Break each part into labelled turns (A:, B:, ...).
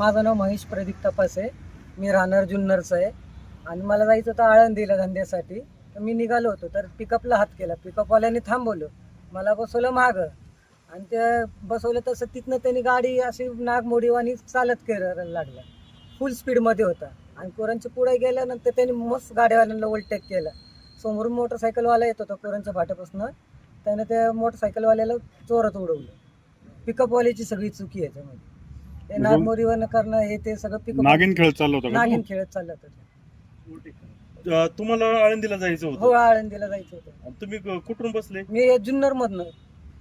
A: माझं नाव महेश प्रदीप तपास. आहे मी राहणार जुन्नरचं आहे. आणि मला जायचं होतं आळंदीला धंद्यासाठी. तर मी निघालो होतो. तर पिकअपला हात केला. पिकअपवाल्याने थांबवलं. मला बसवलं मागं. आणि ते बसवलं तसं तिथनं त्यांनी गाडी अशी नागमोडीवानी चालत करायला लागला फुल स्पीडमध्ये होता. आणि कोरांच्या पुढे गेल्यानंतर त्यांनी मस्त गाड्यावाल्यांना ओलटेक केलं. समोरून मोटरसायकलवाला येत होता कोरांच्या फाट्यापासून. त्यानं त्या मोटरसायकलवाल्याला चोरात उडवलं. पिकअपवाल्याची सगळी चुकी आहे ते
B: म्हणजे-
A: करणं हे ते सगळं पिकअप
B: नागिन खेळत चालला होता का
A: नागिन? खेळत चाललं होतं.
C: अं, तुम्हाला आळंदीला जायचं
A: हो
C: होतं
A: आळंदीला जायचं होतं.
C: तुम्ही क- कुठून बसले?
A: मी जुन्नर मधनं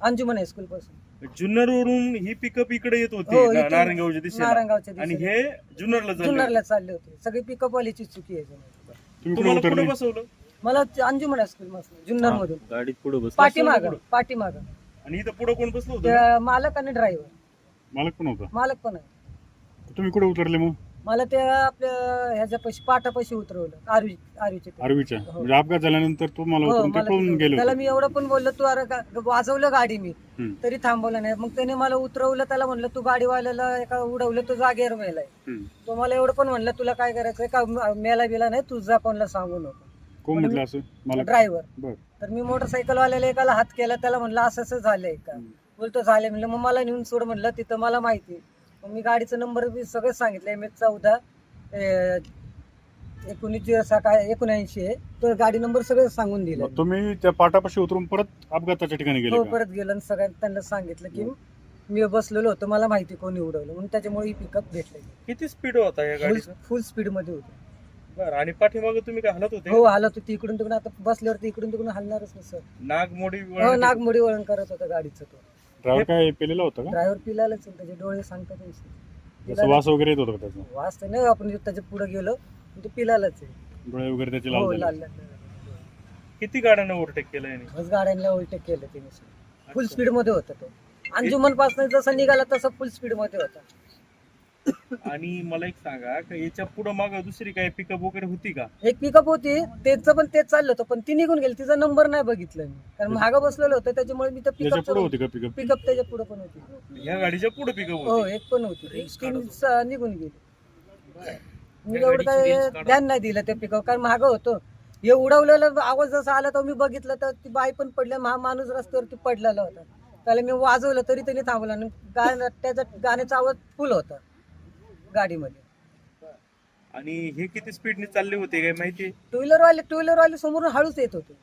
A: अंजुमन हायस्कूल पासून.
C: जुन्नर वरून ही पिकअप इकडे येत होती
A: हो,
C: ना-
A: इथून
C: नारायणगावच्या दिशेला.
A: नारायणगावच्या
C: आणि
A: दिशेला.
C: हे जुन्नरला चालले.
A: जुन्नरला चालले होते. सगळी पिकअपवाल्याची चुकी आहे त्यामध्ये.
B: तुम्ही कुठे
C: तुम्हाला कुठे
B: उतरले?
C: बसवलं?
A: मला ते अंजुमन हायस्कूल पासून जुन्नर मधून
D: गाडीत पुढे बस
A: पाठीमाग. पाठीमाग.
C: आणि इथं पुढे कोण बसलं होतं?
A: मालक आणि ड्रायव्हर
B: मालक पण होता?
A: मालक पण आहे.
B: तुम्ही कुठे उतरले मग?
A: मला ते आपल्या ह्याच्या पैसे पाटापाशी उतरवलं आरवी आरवीचे ते.
B: आरवीच्या
A: हो.
B: म्हणजे अपघात झाल्यानंतर तुम्हाला
A: हो,
B: उतरून ते
A: मला
B: पळून
A: तिथं-
B: गेले
A: त्याला
B: होते
A: मी एवढं पण बोललो तू अरे गा- वाजवलं गाडी मी
B: हम्म.
A: तरी थांबवलं नाही. मग त्याने मला उतरवलं त्याला म्हणलं तू गाडीवाल्याला एका उडवलं तू जागेवर मेलाय
B: हम्म.
A: तो मला एवढं पण म्हणलं तुला काय करायचंय का? म- मेला बिला नाही तुझा कोणाला सांगू नको.
B: कोण म्हटलं असं? मला
A: ड्रायव्हर.
B: बर.
A: तर मी मोटरसायकलवाल्याला एकाला हात केला त्याला म्हणलं असं असं झालंय का? बोलतो झालंय म्हणलं मग मला नेऊन सोड म्हणलं तिथं मला माहिती मग मी गाडीचा नंबर बी सगळं सांगितलं एम एच चौदा एकोणीसशे सकाळ एकोणऐंशी आहे. तो गाडी नंबर सगळं सांगून दिलं
B: मग तुम्ही त्या पाटापाशी उतरून परत अपघाताच्या ठिकाणी गेले
A: हो
B: का?
A: परत गेलो आणि सगळ्यांना त्यांना सांगितलं की मी बसलेलो होतो मला माहिती कोणी उडवलं म्हणून त्याच्यामुळे ही पिकअप भेटले.
C: किती स्पीड होता या
A: फुल
C: गाडीचा?
A: फुल स्पीडमध्ये होते.
C: बरं आणि पाठीमागे तुम्ही काय हलत होते?
A: हो हालत होती. इकडून तिकडून आता बसल्यावरती इकडून तिकडून हलणारच नाही सर.
C: नागमोडी
A: हो नागमोडी वळण करत होता गाडीचं तो.
B: ड्रायव्हर काय पेलेला होता का?
A: ड्रायव्हर पिलालाच आहे, त्याचे डोळे सांगतात
B: वास वगैरे येत होता का त्याचा?
A: वाचते नाही आपण त्याच्या पुढे गेलो पण ते पिलालाच आहे.
B: डोळे वगैरे त्याचे
A: हो
B: लाल
A: लाल
B: झाले
A: लाल
C: किती गाड्यांना ओव्हरटेक केलं याने?
A: बस गाड्यांना ओव्हरटेक केलं त्याने. फुल स्पीडमध्ये होता तो. अंजुमनपासून जसा निघाला तसा फुल स्पीडमध्ये होता.
C: आणि मला एक सांगा का याच्यापुढे माग दुसरी काय पिकअप वगैरे होती का?
A: एक पिकअप होती. त्याचं पण तेच चाललं होतं पण ती निघून गेली. तिचा नंबर नाही बघितला मी. कारण मागं बसलेलं होतं त्याच्यामुळे मी तर
B: त्याच्या पुढे
A: पिकअप
B: होती का पिकअप
A: पिकअप त्याच्या पुढे पण होती.
C: या गाडीच्या पुढे पिकअप
A: हो
C: होती
A: एक पण होती. तीन स- निघून गेली. मी एवढं काय ध्यान नाही दिलं ते पिकअप कारण मागं होतो. हे उडवलेलं आवाज जसा आला तर मी बघितलं तर ती बाई पण पडल्या हा माणूस रस्त्यावरती पडलेला होता. त्याला मी वाजवलं तरी त्यांनी थांबवलं आणि गाणं त्याचा गाण्याचा आवाज फुल होता. गाडीमध्ये.
C: आणि हे किती स्पीडने चालले होते काय माहिती?
A: टू व्हीलर वाले टू व्हीलर वाले समोरून हळूच येत होते.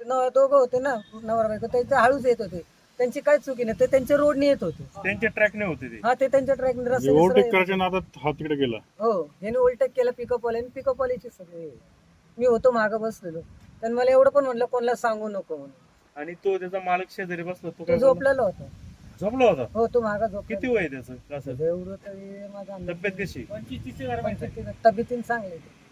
A: ते न- दोघं होते ना नवरा बायको त्यांचे हळूच येत होते. त्यांची काय चुकी नाही ते त्यांच्या रोडने येत होते.
C: त्यांच्या ट्रॅकने होते ते.
A: हा ते त्यांच्या ट्रॅक
B: ओव्हरटेक करायच्या नादात हा तिकडे गेला.
A: हो याने ओव्हरटेक केलं पिकअप वाल्याने. पिकअप वाल्याची सगळे. मी होतो मागं बसलेलो. त्यांनी मला एवढं पण म्हणलं कोणाला सांगू नको म्हणून.
C: आणि तो त्याचा मालक शेजारी बसला तो
A: तो
C: काय बोलला?
A: झोपलेला होता.
C: झोपला होता?
A: हो तो मागा झोपला.
C: किती वय त्याचं? कसं?
A: एवढं तरी माझा
C: तब्येत कशी?
A: पंचवीस- तब्येतीने चांगले ते.